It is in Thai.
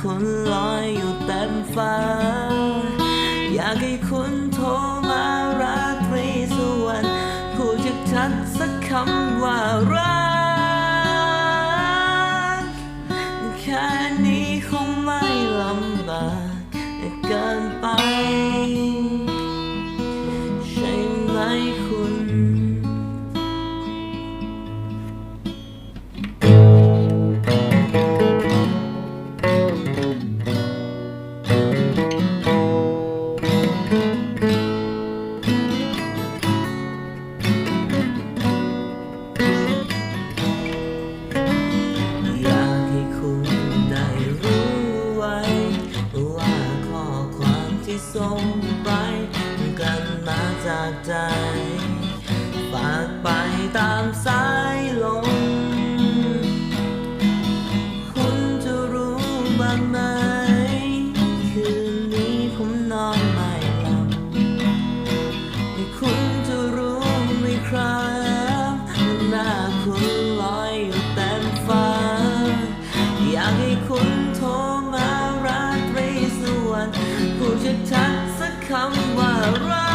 คุณลอยอยู่เต็มฟ้า อยากให้คุณโทรมาราตรีสวรรค์พูดจักชัดสักคำว่ารักแค่นี้คงไม่ลำบากเกินไป ใช่ไหม ส่งไปกันมาจากใจ ฝากไปตามสายลม คุณจะรู้บ้างไหม คืนนี้ผมนอนไม่หลับคุณจะรู้ไหมครับว่าหน้าคุณลอยอยู่เต็มฟ้า อยากให้คุณโทรมา จะทักสักคำว่ารั